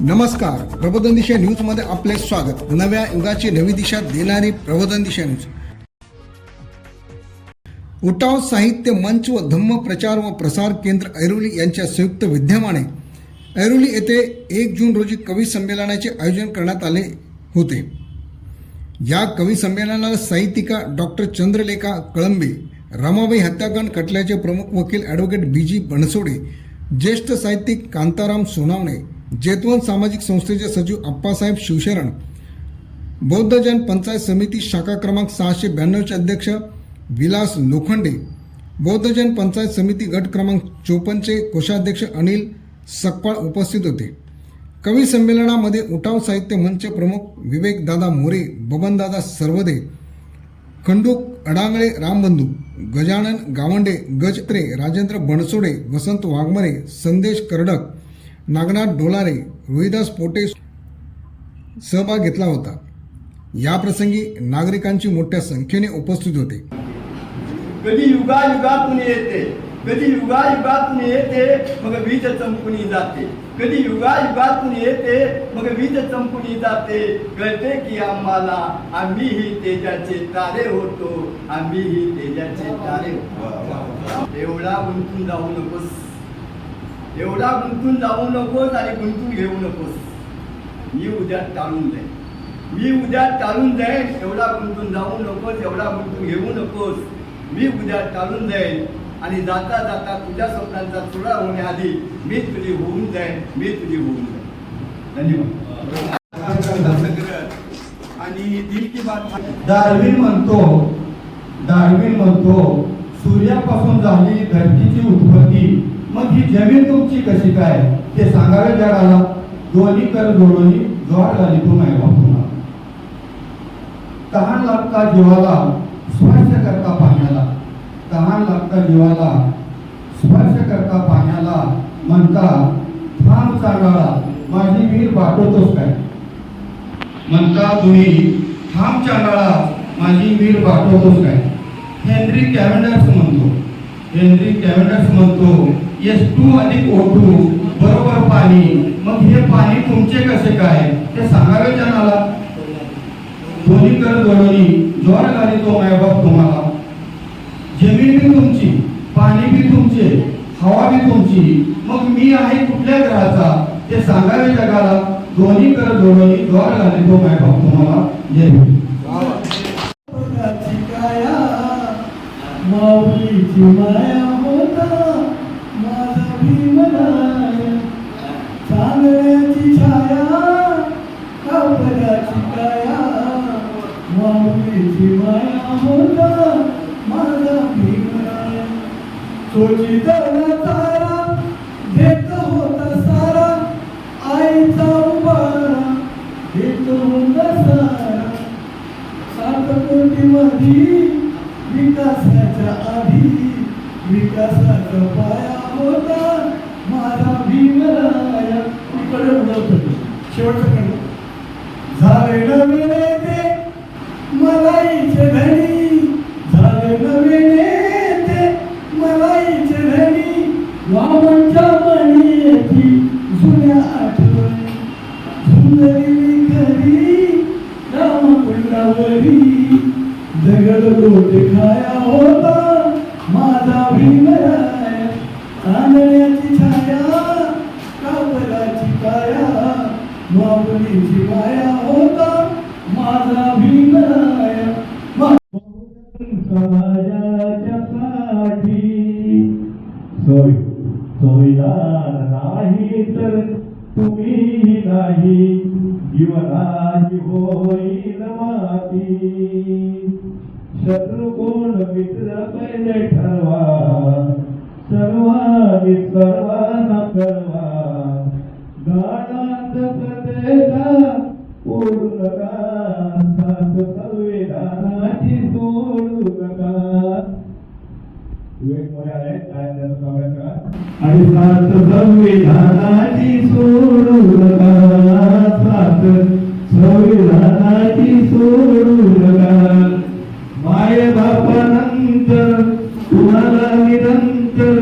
नमस्कार प्रबोधन दिशा न्यूजमध्ये आपले स्वागत. नव्या युगाची नवी दिशा देणारी प्रबोधन दिशा न्यूज. उटाव साहित्य मंच व धम्म प्रचार व प्रसार केंद्र ऐरोली यांच्या संयुक्त विद्यमाने ऐरोली येथे एक जून रोजी कवी संमेलनाचे आयोजन करण्यात आले होते. या कवी संमेलनाला साहित्यिका डॉक्टर चंद्रलेखा कळंबे रमाबाई हत्याकांड खटल्याचे प्रमुख वकील ॲडव्होकेट बी जी बनसोडे ज्येष्ठ साहित्यिक कांताराम सोनावणे जेतवन सामाजिक संस्थेचे सचिव अप्पासाहेब शिवशरण बौद्ध जैन पंचायत समिती शाखा क्रमांक सहाशे ब्याण्णवचे अध्यक्ष विलास लोखंडे बौद्ध जैन पंचायत समिती गट क्रमांक चोपन्नचे कोषाध्यक्ष अनिल सकपाळ उपस्थित होते. कवी संमेलनामध्ये उठाव साहित्य मंच प्रमुख विवेकदादा मोरे बबनदादा सर्वदे खंडूक अडांगळे रामबंधू गजानन गावंडे गजत्रे राजेंद्र बनसोडे वसंत वाघमरे संदेश करडक नागनाथ डोलारे रोहिदास पोटे सहभाग घेतला होता. याप्रसंगी नागरिकांची मोठ्या संख्येने उपस्थित होते. कधी युगायुगातून येते. कधी युगायुगातून येते मग वीज चमकुनी जाते. कधी युगायुगातून येते मग वीज चमकुनी जाते. कळते की आम्हाला आम्हीही तेजाचे तारे होतो. आम्हीही तेजाचे तारे होतो. एवढा उंचून जाऊ नकोस. एवढा गुंतून जाऊ नकोस आणि गुंतून घेऊ नकोस. मी उद्या टाळून जाईन. मी उद्या टाळून जाईन एवढा गुंतून जाऊ नकोस एवढा गुंतून घेऊ नकोस. मी उद्या टाळून जाईन आणि जाता जाता तुझ्या स्वप्नांचा चुरा होण्याआधी मी तुझी होऊन जाईन मी तुझी होऊन जाईन. धन्यवाद. आणि दिल की बात डार्विन म्हणतो डार्विन म्हणतो सूर्यापासून झाली धरतीची उत्पत्ती मग ही जमीन तुमची कशी काय? ते सांगावे जगाला दोन्ही कर जोडोनी जोड झाली तू नाही पुन्हा. तहान लागता जीवाला स्पर्श करता पाण्याला. तहान लागता जीवाला स्पर्श करता पाण्याला म्हणता थांब चांगला माझी वीर वाटवतोस काय? म्हणता तुम्ही थांब चांगाळा माझी वीर पाठवतोस काय? हेनरी कॅव्हेंडर्स म्हणतो. हेनरी कॅव्हेंडर्स म्हणतो एस टू अधिक ओ टू बरोबर पाणी. मग हे पाणी तुमचे कसे काय? ते सांगावे जनाला? दोन्ही कर जोडणी ज्वार घाली तो मायबाप तुम्हाला. जमीन बी तुमची पाणी बी तुमचे हवा बी तुमची. मग मी आहे कुठल्या ग्रहाचा? ते सांगावे जगाला. दोन्ही कर जोडणी ज्वार गाडी तो मायबाप तुम्हाला. जय माऊलीची माया होत चांगल्याची छाया कापडाची काया माऊलीची माया होता माझा भीमराया सोची तारा देत होता सारा आईचा उभारा देत होता सारा. सात कोटी मधी विकासाच्या आधी विकासाचा पाया होता माझा भीमराया ఇక్కడే మొదలవుతుంది చివరి చెప్పండి पहिले ठरवा. सर्वांनी सर्वांना कळवा. गाणात प्रत्येका पूर्ण नका. संविधानाची सोडू नका. आणि सात संविधानाची सोडू नका. सात संविधानाची सोडू नका. माय निरंतर कुणाला निरंतर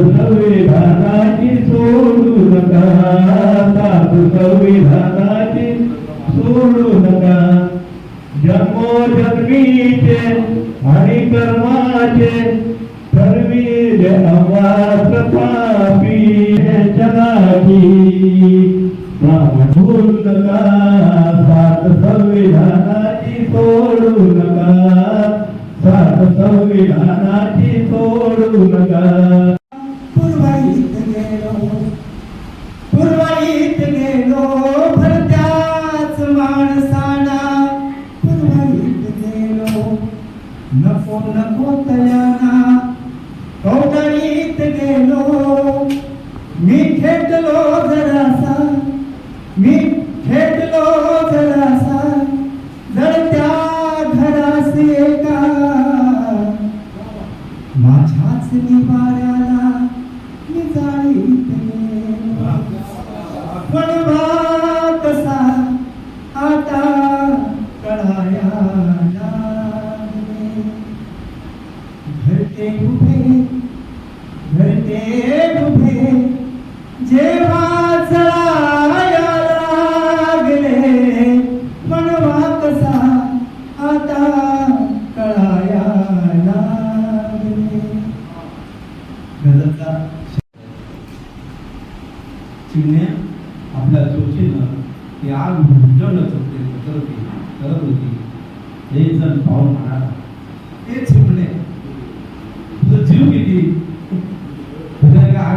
संविधानाची सोडू नका सात संविधानाची सोडू नका. जन्मोजन्मीचे आणि कर्माचे ठरवील अवास पापी जनाची संविधानाची सोडू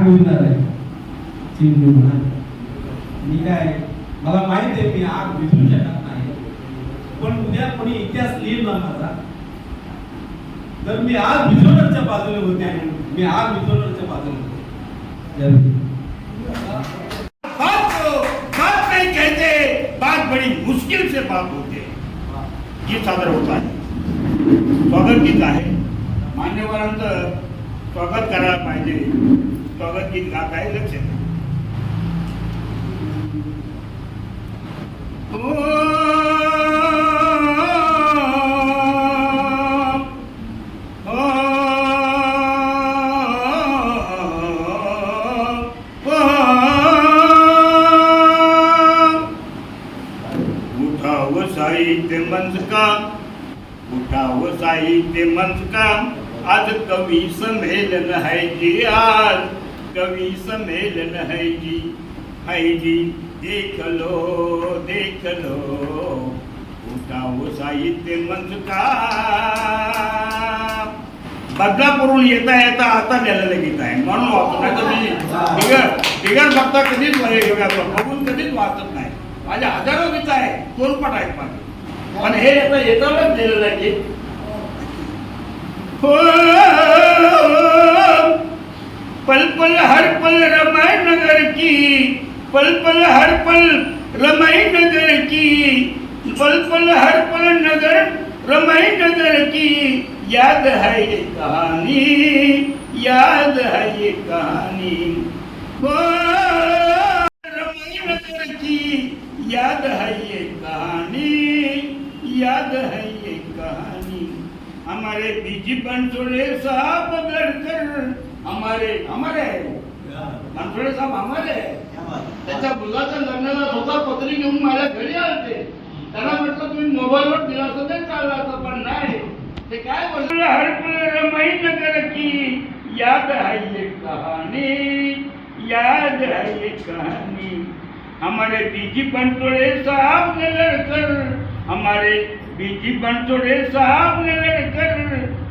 आग उडणार आहे मी काय मला माहीत आहे मी आग विझू शकत नाही. पण उद्या कोणी इतिहास लिहिल ना माझा. तर मी आग विझवणारच्या बाजूने होते मी आग विझवणारच्या बाजूने होते. बात को हो, बात नहीं कहते बात बड़ी मुश्किल से बात होते. ये सादर होत आहे. स्वागत गीत आहे. मान्यवरांचं स्वागत करायला पाहिजे. स्वागत गीत गात आहे? लक्ष उठाव साहित्य मंच का? उठाव साहित्य मंच का? आज कवी संमेलन है जी आज? कवी सम्मेलन है जी है जी देख लो देख लो। उठाव साहित्य मंच का। बदलापूरून येता येता आता लिहिलेलं गीत आहे. म्हणून वाचतो नाही तर मी बिगर बिगर बघता कधीच बघून कधीच वाचत नाही. माझ्या हजारो गीत आहे तोलपट आहेत माझे. पण हे येतं येतानाच लिहिलेलं आहे गीत हो. पल पल हर पल रमाय नगर की पल पल हर पल रमाई नगर की पल पल हर पल नगर रमाई नगर की। याद है ये कहानी याद है ये कहानी। रमाई नगर की याद है ये कहानी याद है ये कहानी। हमारे बीजी बनसोड़े साहब गढ़कर हमारे हमारे आहे वो. साहेब हमारे आहे. त्याच्या मुलाच्या लग्नाला स्वतः पत्री घेऊन माझ्या घरी आले त्याला म्हटलं तुम्ही मोबाईलवर दिला असं ते चालला असं पण नाही ते काय बोलले हर पल रमाई नगर की याद है ये कहानी याद है ये कहानी हमारे बीजी बनसोड़े साहब ने लड़कर हमारे बीजी बनसोड़े साहब ने लड़कर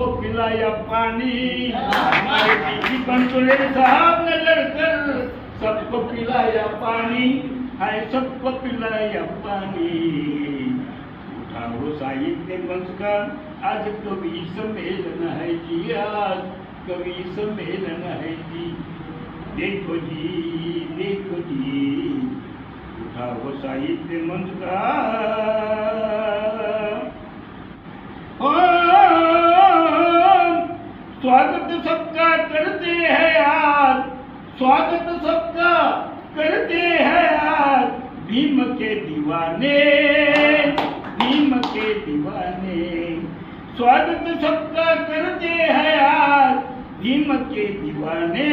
सबको पिलाया पानी। हमारे बीजी बनसोड़े साहब ने लड़कर सबको पिलाया पानी है सबको पिलाया पानी। उठाओ साहित्य मंच का आज कवि सम्मेलन है जी आज कवि सम्मेलन है जी। देखो जी देखो जी। उठाओ साहित्य मंच का। ओ, स्वागत सबका करते हैं आज। स्वागत सबका करते हैं आज। भीम के दीवाने भीम के दीवाने। स्वागत सबका करते हैं आज। भीम के दीवाने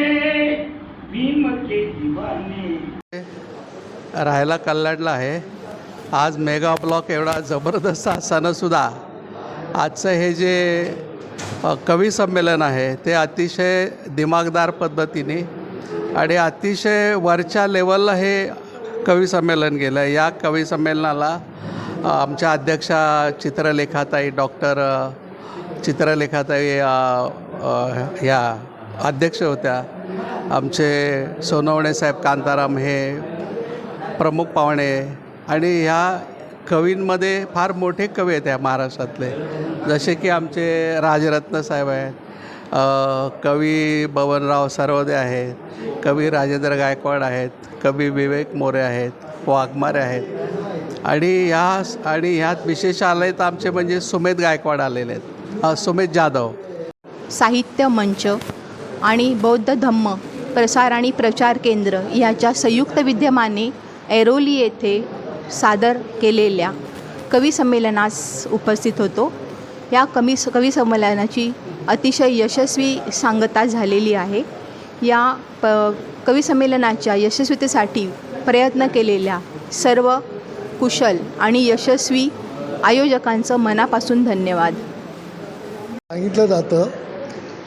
भीम के दीवाने। राहायला कल्याणला आहे. आज मेगा ब्लॉक एवढा जबरदस्त असतानासुद्धा आजचं हे जे कवी संमेलन आहे. ते अतिशय दिमागदार पद्धतीने आणि अतिशय वरच्या लेवलला हे कवी संमेलन गेलं या कवी संमेलनाला आमच्या अध्यक्षा चित्रलेखाताई डॉक्टर चित्रलेखाताई ह्या अध्यक्ष होत्या. आमचे सोनवणे साहेब कांताराम हे प्रमुख पाहुणे आणि ह्या कवींमध्ये फार मोठे कवी आहेत या महाराष्ट्रातले. जसे की आमचे राजरत्न साहेब आहेत कवी बबनराव सरवदे आहेत कवी राजेंद्र गायकवाड आहेत कवी विवेक मोरे आहेत वाघमारे आहेत. आणि ह्या आणि ह्यात विशेष आले तर आमचे म्हणजे सुमेध गायकवाड आलेले आहेत. सुमेध जाधव. साहित्य मंच आणि बौद्ध धम्म प्रसार आणि प्रचार केंद्र याच्या संयुक्त विद्यमाने ऐरोली येथे सादर केलेल्या कविसंमेलनास उपस्थित होतो. या कमी कवी संमेलनाची अतिशय यशस्वी सांगता झालेली आहे. या प कविसंमेलनाच्या यशस्वीतेसाठी प्रयत्न केलेल्या सर्व कुशल आणि यशस्वी आयोजकांचं मनापासून धन्यवाद. सांगितलं जातं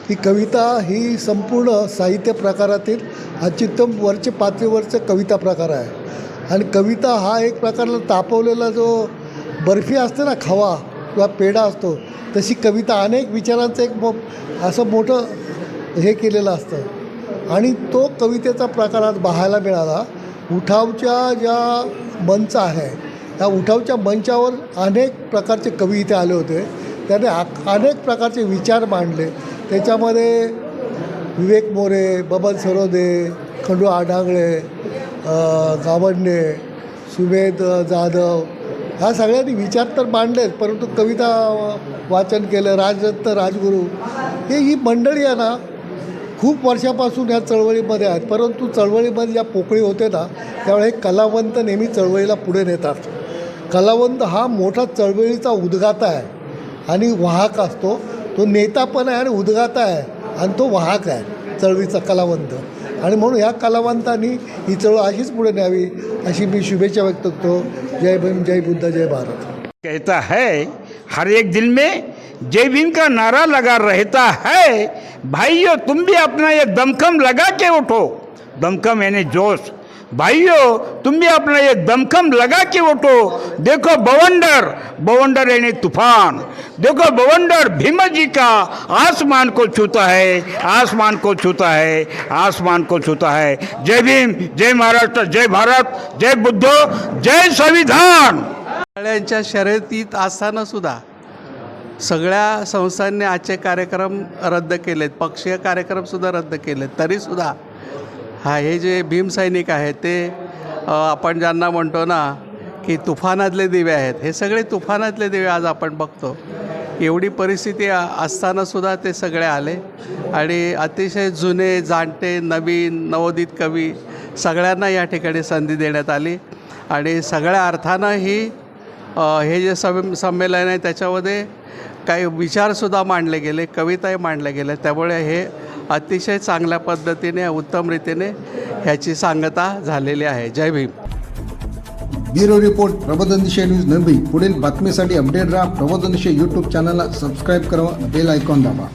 की कविता ही संपूर्ण साहित्य प्रकारातील अत्युत्तम वरचे पातळीवरचं कविता प्रकार आहे. आणि कविता हा एक प्रकारला तापवलेला जो बर्फी असते ना खवा किंवा पेढा असतो तशी कविता अनेक विचारांचं एक मो असं मोठं हे केलेलं असतं. आणि तो कवितेचा प्रकार आज पाहायला मिळाला. उठावच्या ज्या मंच आहे त्या उठावच्या मंचावर अनेक प्रकारचे कवी इथे आले होते. त्याने अनेक प्रकारचे विचार मांडले. त्याच्यामध्ये विवेक मोरे बबन सरोदे खंडू आढांगळे गावंडे सुमेध जाधव ह्या सगळ्यांनी विचार तर मांडलेच परंतु कविता वाचन केलं राजरत्न राजगुरू हे ही मंडळी आहे ना खूप वर्षापासून या चळवळीमध्ये आहेत. परंतु चळवळीमध्ये ज्या पोकळी होते ना त्यावेळी हे कलावंत नेहमी चळवळीला पुढे नेतात. कलावंत हा मोठा चळवळीचा उद्गाता आहे आणि वाहक असतो. तो नेता पण आहे आणि उद्गाता आहे आणि तो वाहक आहे चळवळीचा कलावंत. आणि म्हणून ह्या कलावंतांनी ही चळवळ अशीच पुढे न्यावी अशी मी शुभेच्छा व्यक्त करतो. जय भीम जय बुद्ध जय भारत. कहता है हर एक दिल में जय भीम का नारा लगा रहता है। भाइयों तुम भी अपना ये दमखम लगा के उठो। दमखम यानी जोश। भाइयों तुम भी अपना ये दमखम लगा के उठो. देखो बवंडर बवंडर यानी तूफान. देखो बवंडर भीम जी का आसमान को छूता है आसमान को छूता है आसमान को छूता है. जय भीम जय महाराष्ट्र जय भारत जय बुद्ध जय संविधान. सगळ्यांच्या शर्यतीत असताना सुद्धा सगळ्या संस्थांनी आजचे कार्यक्रम रद्द केलेत पक्षीय कार्यक्रमसुद्धा रद्द केलेत. तरीसुद्धा हा हे जे भीमसैनिक आहेत ते आपण ज्यांना म्हणतो ना की तुफानातले दिवे आहेत हे सगळे तुफानातले दिवे आज आपण बघतो. एवढी परिस्थिती असतानासुद्धा ते सगळे आले. आणि अतिशय जुने जाणते नवीन नवोदित कवी सगळ्यांना या ठिकाणी संधी देण्यात आली. आणि सगळ्या अर्थानं ही हे जे सम संमेलन आहे त्याच्यामध्ये काही विचारसुद्धा मांडले गेले कविताही मांडल्या गेल्या. त्यामुळे हे अतिशय चांगल्या पद्धतीने उत्तम रीतीने ह्याची सांगता झालेली आहे. जय भीम. ब्युरो रिपोर्ट प्रबोधन दिशा न्यूज नंदी पुढील बातमीसाठी अपडेट राहा प्रबोधन दिशा यूट्यूब चॅनलला सबस्क्राईब करा बेल आयकॉन दाबा.